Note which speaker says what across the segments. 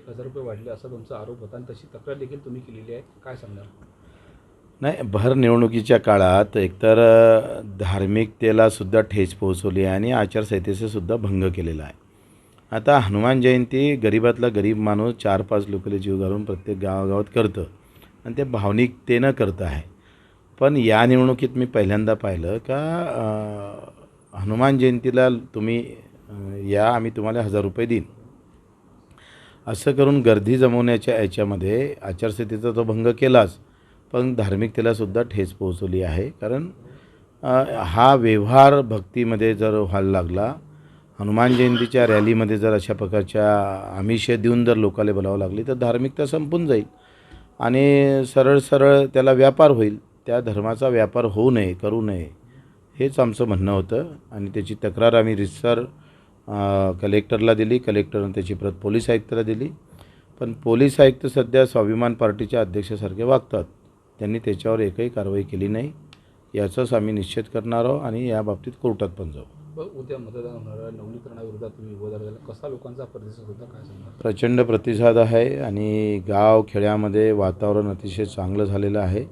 Speaker 1: एक हजार रुपये वाढले असा तुमचा आरोप होता आणि तशी तक्रार देखील तुम्ही केलेली आहे. काय सांगणार?
Speaker 2: नाही भर निवडणुकीच्या काळात एकतर धार्मिकतेलासुद्धा ठेच पोहोचवली आहे आणि आचारसंहितेचासुद्धा भंग केलेला आहे. आता हनुमान जयंती गरिबातला गरीब माणूस चार पाच लोकले जीव घालून प्रत्येक गावागावात करतं आणि ते भावनिकतेनं करतं आहे. पण या निवडणुकीत मी पहिल्यांदा पाहिलं का हनुमान जयंतीला तुम्ही या आम्ही तुम्हाला हजार रुपये देईन. असं करून गर्दी जमवण्याच्या याच्यामध्ये आचारसंहितेचा तो भंग केलाच. पण धार्मिकतेलासुद्धा ठेच पोहोचवली आहे. कारण हा व्यवहार भक्तीमध्ये जर व्हायला लागला हनुमान जयंतीच्या रॅलीमध्ये जर अशा प्रकारच्या आमिष देऊन जर लोकाला बोलावं लागली तर धार्मिकता संपून जाईल. आणि सरळ सरळ त्याला व्यापार होईल. त्या धर्माचा व्यापार होऊ नये करू नये हेच आमचं म्हणणं होतं. आणि त्याची तक्रार आम्ही रितसर कलेक्टरला दिली. कलेक्टरनं त्याची प्रत पोलीस आयुक्ताला दिली. पण पोलीस आयुक्त सध्या स्वाभिमान पार्टीच्या अध्यक्षासारखे वागतात. त्यांनी त्याच्यावर एकही कारवाई केली नाही. याचाच आम्ही निश्चित करणार आहोत आणि या बाबतीत कोर्टात पण जाऊ.
Speaker 1: उद्या मतदान होणार आहे. नवनीकरणाविरोधात तुम्ही उभं कसा लोकांचा प्रतिसाद होता? काय सांगणार?
Speaker 2: प्रचंड प्रतिसाद आहे आणि गाव खेड्यामध्ये वातावरण अतिशय चांगलं झालेलं आहे.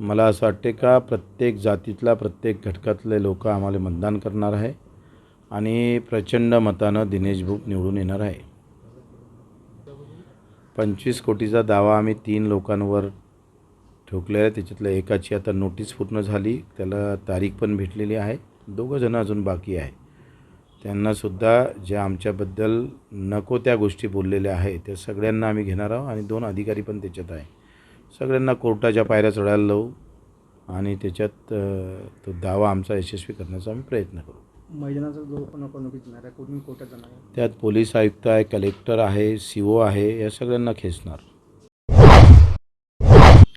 Speaker 2: मला असं वाटते का प्रत्येक जातीतला प्रत्येक घटकातले लोक आम्हाला मतदान करणार आहे. आणि प्रचंड मतानं दिनेश भूप निवडून येणार आहे. पंचवीस कोटीचा दावा आम्ही तीन लोकांवर ठोकलेला आहे. त्याच्यातल्या एकाची आता नोटीस पूर्ण झाली. त्याला तारीख पण भेटलेली आहे. दोघंजणं अजून बाकी आहे. त्यांनासुद्धा ज्या आमच्याबद्दल नको त्या गोष्टी बोललेल्या आहेत त्या सगळ्यांना आम्ही घेणार आहोत आणि दोन अधिकारी पण त्याच्यात आहे. सगळ्यांना कोर्टाच्या पायऱ्या चढायला लावू आणि त्याच्यात तो दावा आमचा यशस्वी करण्याचा आम्ही प्रयत्न करू.
Speaker 3: मैदानाचा जो कोर्टात जाणार
Speaker 2: त्यात पोलीस आयुक्त आहे कलेक्टर आहे सी ओ आहे या सगळ्यांना खेचणार.